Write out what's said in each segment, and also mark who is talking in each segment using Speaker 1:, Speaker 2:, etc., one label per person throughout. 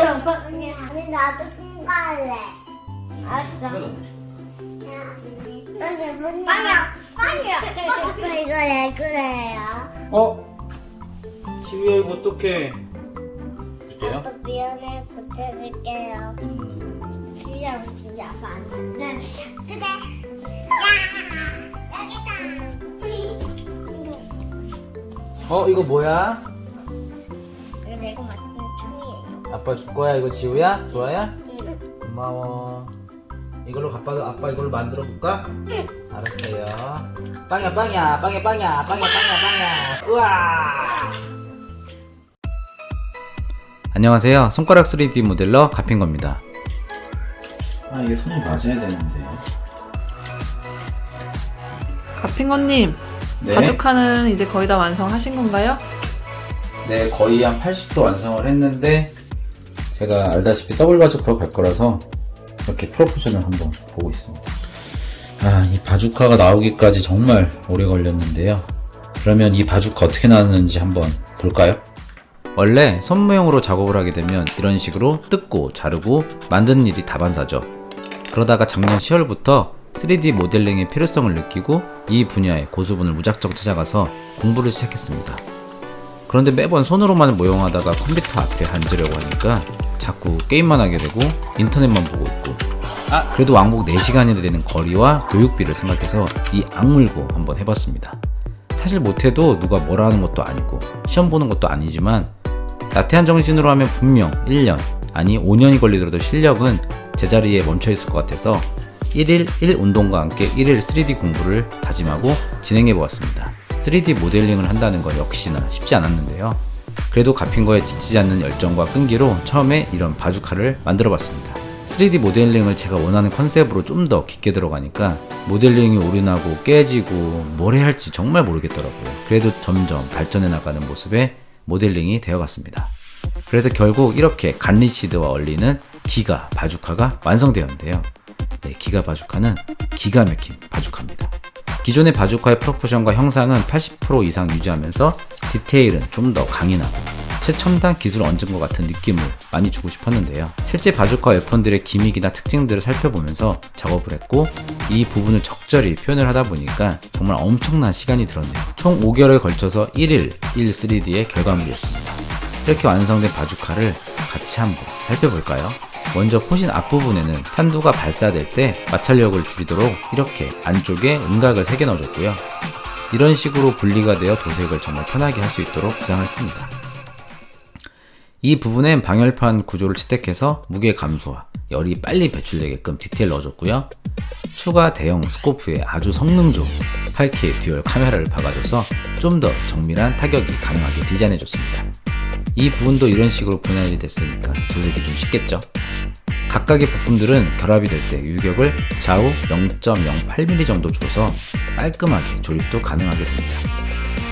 Speaker 1: 아니 나도 큰거 할래. 알았어. 빵이야. 빵이야. 아빠 이거 왜 그래요?
Speaker 2: 어? 지우야 이거 어떡해 줄게요?
Speaker 1: 아빠 미안해 고쳐줄게요.
Speaker 2: 음.
Speaker 1: 수영 진짜 아빠 안 된다. 그래. 야 여기다.
Speaker 2: 어 이거 뭐야?
Speaker 1: 이거 만든 총이에요.
Speaker 2: 아빠 줄 거야? 이거 지우야? 좋아야?
Speaker 1: 응.
Speaker 2: 고마워. 이걸로 아빠가 아빠 이걸로 만들어 볼까? 알았어요. 빵이야 빵이야. 빵이야 빵이야. 빵이야 빵이야 빵이야. 우와! 안녕하세요. 손가락 3D 모델러 가핑거입니다. 아 이게 손이 맞아야 되는데.
Speaker 3: 가핑거님,
Speaker 2: 네,
Speaker 3: 바주카는 이제 거의 다 완성하신 건가요?
Speaker 2: 네 거의 한 80도 완성을 했는데 제가 알다시피 더블 바주카로 갈 거라서 이렇게 프로포션을 한번 보고 있습니다 아, 이 바주카가 나오기까지 정말 오래 걸렸는데요. 그러면 이 바주카 어떻게 나왔는지 한번 볼까요? 원래 손모형으로 작업을 하게 되면 이런 식으로 뜯고 자르고 만드는 일이 다반사죠. 그러다가 작년 10월부터 3D 모델링의 필요성을 느끼고 이 분야의 고수분을 무작정 찾아가서 공부를 시작했습니다. 그런데 매번 손으로만 모형하다가 컴퓨터 앞에 앉으려고 하니까 자꾸 게임만 하게 되고 인터넷만 보고 있고 아 그래도 왕복 4시간이 되는 거리와 교육비를 생각해서 이 악물고 한번 해봤습니다. 사실 못해도 누가 뭐라 하는 것도 아니고 시험 보는 것도 아니지만 나태한 정신으로 하면 분명 1년 아니 5년이 걸리더라도 실력은 제자리에 멈춰 있을 것 같아서 1일 1 운동과 함께 1일 3D 공부를 다짐하고 진행해 보았습니다. 3D 모델링을 한다는 건 역시나 쉽지 않았는데요. 그래도 갚인 거에 지치지 않는 열정과 끈기로 처음에 이런 바주카를 만들어 봤습니다. 3D 모델링을 제가 원하는 컨셉으로 좀 더 깊게 들어가니까 모델링이 올인하고 깨지고 뭘 해야 할지 정말 모르겠더라고요. 그래도 점점 발전해 나가는 모습에 모델링이 되어갔습니다. 그래서 결국 이렇게 간리시드와 어울리는 기가 바주카가 완성되었는데요. 네, 기가 바주카는 기가 막힌 바주카입니다. 기존의 바주카의 프로포션과 형상은 80% 이상 유지하면서 디테일은 좀 더 강인하고 최첨단 기술을 얹은 것 같은 느낌을 많이 주고 싶었는데요. 실제 바주카 웨폰들의 기믹이나 특징들을 살펴보면서 작업을 했고 이 부분을 적절히 표현을 하다 보니까 정말 엄청난 시간이 들었네요. 총 5개월에 걸쳐서 1일 1 3D의 결과물이었습니다. 이렇게 완성된 바주카를 같이 한번 살펴볼까요? 먼저 포신 앞부분에는 탄두가 발사될 때 마찰력을 줄이도록 이렇게 안쪽에 음각을 3개 넣어줬고요. 이런 식으로 분리가 되어 도색을 정말 편하게 할 수 있도록 구상을 했습니다. 이 부분엔 방열판 구조를 채택해서 무게 감소와 열이 빨리 배출되게끔 디테일 넣어줬고요. 추가 대형 스코프에 아주 성능 좋은 8K 듀얼 카메라를 박아줘서 좀 더 정밀한 타격이 가능하게 디자인해줬습니다. 이 부분도 이런 식으로 분할이 됐으니까 도색이 좀 쉽겠죠? 각각의 부품들은 결합이 될 때 유격을 좌우 0.08mm 정도 줘서 깔끔하게 조립도 가능하게 됩니다.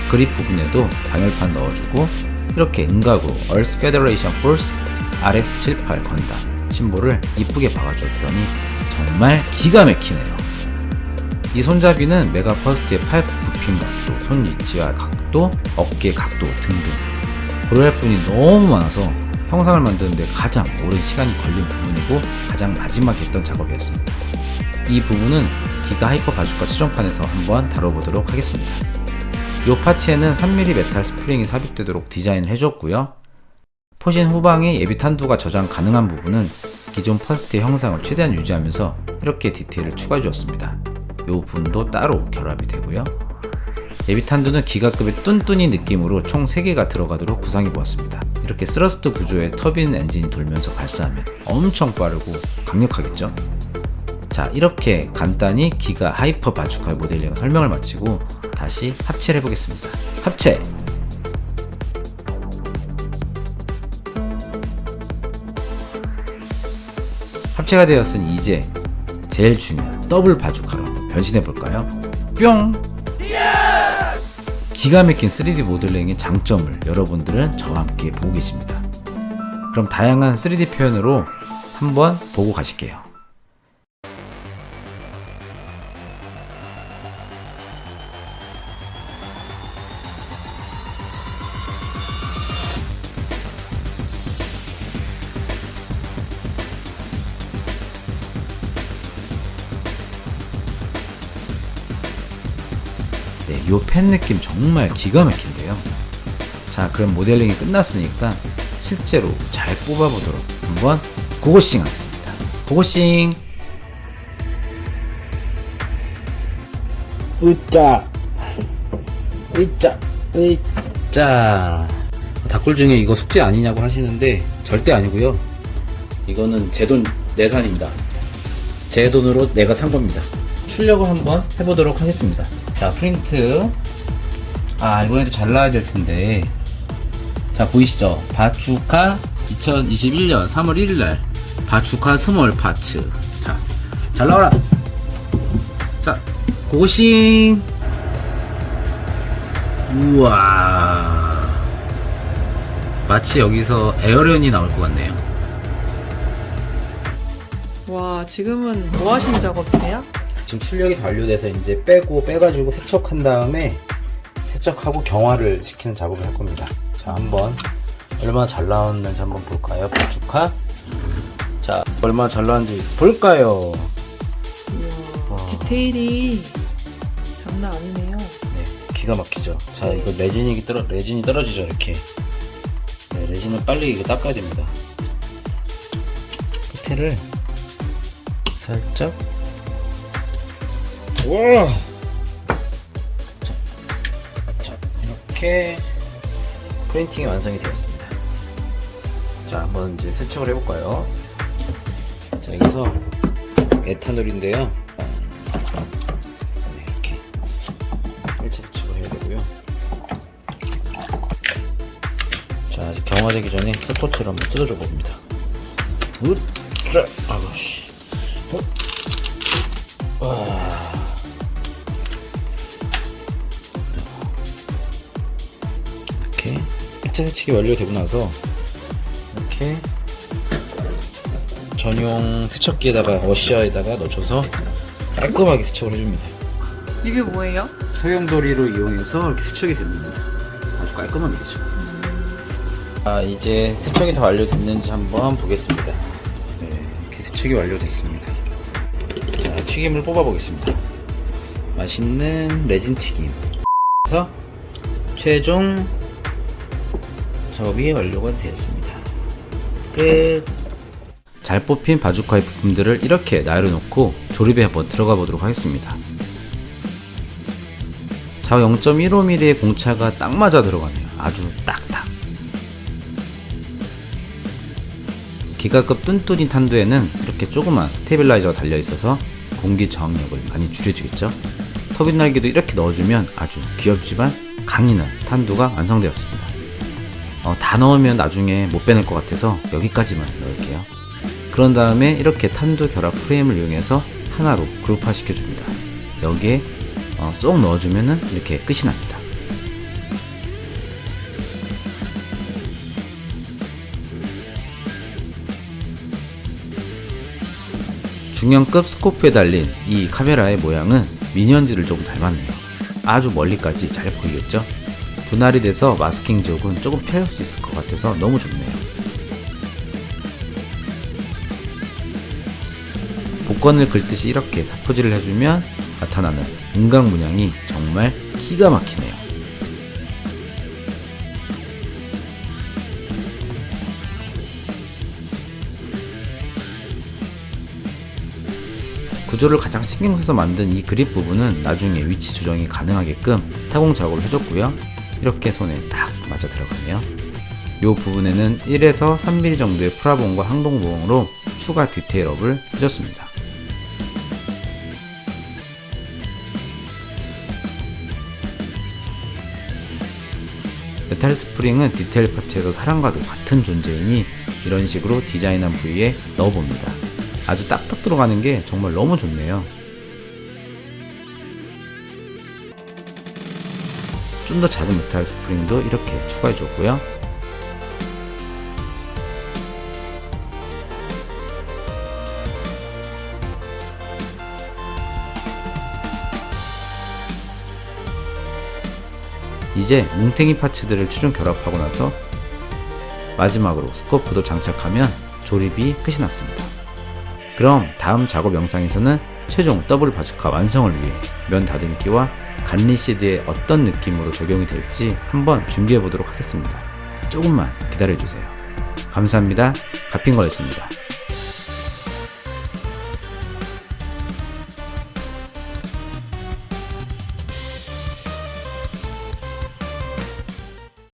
Speaker 2: 그립 부분에도 방열판 넣어주고 이렇게 은각으로 Earth Federation Force RX78 건담 심볼을 이쁘게 박아주었더니 정말 기가 막히네요. 이 손잡이는 메가 퍼스트의 팔 굽힌 각도, 손 위치와 각도, 어깨 각도 등등 고려할 분이 너무 많아서 형상을 만드는데 가장 오랜 시간이 걸린 부분이고 가장 마지막에 했던 작업이었습니다. 이 부분은 기가 하이퍼 바주카 최종판에서 한번 다뤄보도록 하겠습니다. 이 파츠에는 3mm 메탈 스프링이 삽입되도록 디자인을 해줬고요. 포신 후방에 예비 탄두가 저장 가능한 부분은 기존 퍼스트의 형상을 최대한 유지하면서 이렇게 디테일을 추가해 주었습니다. 이 부분도 따로 결합이 되고요. 예비 탄두는 기가급의 뚠뚠이 느낌으로 총 3개가 들어가도록 구상해 보았습니다. 이렇게 스러스트 구조의 터빈 엔진이 돌면서 발사하면 엄청 빠르고 강력하겠죠? 자, 이렇게 간단히 기가 하이퍼 바주카의 모델링 설명을 마치고 다시 합체를 해보겠습니다. 합체! 합체가 되었으니 이제 제일 중요한 더블 바주카로 변신해 볼까요? 뿅! 기가 막힌 3D 모델링의 장점을 여러분들은 저와 함께 보고 계십니다. 그럼 다양한 3D 표현으로 한번 보고 가실게요. 요 펜 느낌 정말 기가 막힌데요. 자, 그럼 모델링이 끝났으니까 실제로 잘 뽑아보도록 한번 고고싱 하겠습니다. 고고싱! 으짜! 으짜! 으짜! 닭굴 중에 이거 숙제 아니냐고 하시는데 절대 아니고요. 이거는 제 돈 내산입니다. 제 돈으로 내가 산 겁니다. 출력을 한번 해보도록 하겠습니다. 자, 프린트. 아, 이번에도 잘 나와야 될 텐데. 자, 보이시죠? 바추카 2021년 3월 1일 날 바추카 스몰 파츠. 자, 잘 나와라! 자, 고고싱! 우와. 마치 여기서 에어련이 나올 것 같네요.
Speaker 3: 와, 지금은 뭐 하시는 작업이세요?
Speaker 2: 지금 출력이 다 완료돼서 이제 빼고 빼가지고 세척한 다음에 세척하고 경화를 시키는 작업을 할 겁니다. 자, 한번 얼마나 잘 나왔는지 한번 볼까요? 바축카. 자, 얼마나 잘 나왔는지 볼까요? 와.
Speaker 3: 디테일이 장난 아니네요.
Speaker 2: 네, 기가 막히죠. 자, 이거 레진이 떨어 레진이 떨어지죠, 이렇게. 네, 레진은 빨리 이거 닦아야 됩니다. 끝에를 살짝. 와. 자, 자, 이렇게 프린팅이 완성이 되었습니다. 자, 한번 이제 세척을 해볼까요? 자, 여기서 에탄올인데요. 네, 이렇게. 일체 세척을 해야 되고요. 자, 아직 경화되기 전에 스포츠를 한번 뜯어줘 봅니다. 으쌰! 아우씨. 어? 와. 일체 세척이 완료되고 나서 이렇게 전용 세척기에다가 워셔에다가 넣어줘서 깔끔하게 세척을 해줍니다.
Speaker 3: 이게 뭐예요?
Speaker 2: 소용돌이로 이용해서 이렇게 세척이 됩니다. 아주 깔끔하게 되죠. 아, 이제 세척이 다 완료됐는지 한번 보겠습니다. 네, 이렇게 세척이 완료됐습니다. 자, 튀김을 뽑아보겠습니다. 맛있는 레진 튀김. 그래서 최종 작업이 완료가 되었습니다. 끝. 잘 뽑힌 바주카의 부품들을 이렇게 나열해놓고 조립에 한번 들어가 보도록 하겠습니다. 자 0.15mm의 공차가 딱 맞아 들어가네요. 아주 딱딱. 기가급 뚠뚠이 탄두에는 이렇게 조그만 스테빌라이저가 달려 있어서 공기 저항력을 많이 줄여주겠죠. 터빈 날개도 이렇게 넣어주면 아주 귀엽지만 강인한 탄두가 완성되었습니다. 어, 다 넣으면 나중에 못 빼낼 것 같아서 여기까지만 넣을게요. 그런 다음에 이렇게 탄두 결합 프레임을 이용해서 하나로 그룹화 시켜줍니다. 여기에 어, 쏙 넣어주면은 이렇게 끝이 납니다. 중형급 스코프에 달린 이 카메라의 모양은 미니언즈를 조금 닮았네요. 아주 멀리까지 잘 보이겠죠? 분할이 돼서 마스킹 지역은 조금 피할 수 있을 것 같아서 너무 좋네요. 복권을 긁듯이 이렇게 사포질을 해주면 나타나는 은강 문양이 정말 기가 막히네요. 구조를 가장 신경 써서 만든 이 그립 부분은 나중에 위치 조정이 가능하게끔 타공 작업을 해줬고요. 이렇게 손에 딱 맞아 들어가네요. 이 부분에는 1에서 3mm 정도의 프라본과 항동봉으로 추가 디테일업을 해줬습니다. 메탈 스프링은 디테일 파츠에서 사랑과도 같은 존재이니 이런 식으로 디자인한 부위에 넣어봅니다. 아주 딱딱 들어가는 게 정말 너무 좋네요. 좀 더 작은 메탈 스프링도 이렇게 추가해 줬고요. 이제 뭉탱이 파츠들을 최종 결합하고 나서 마지막으로 스코프도 장착하면 조립이 끝이 났습니다. 그럼 다음 작업 영상에서는 최종 더블 바주카 완성을 위해 면 다듬기와 간리 시드에 어떤 느낌으로 적용이 될지 한번 준비해 보도록 하겠습니다. 조금만 기다려 주세요. 감사합니다. 가핑거였습니다.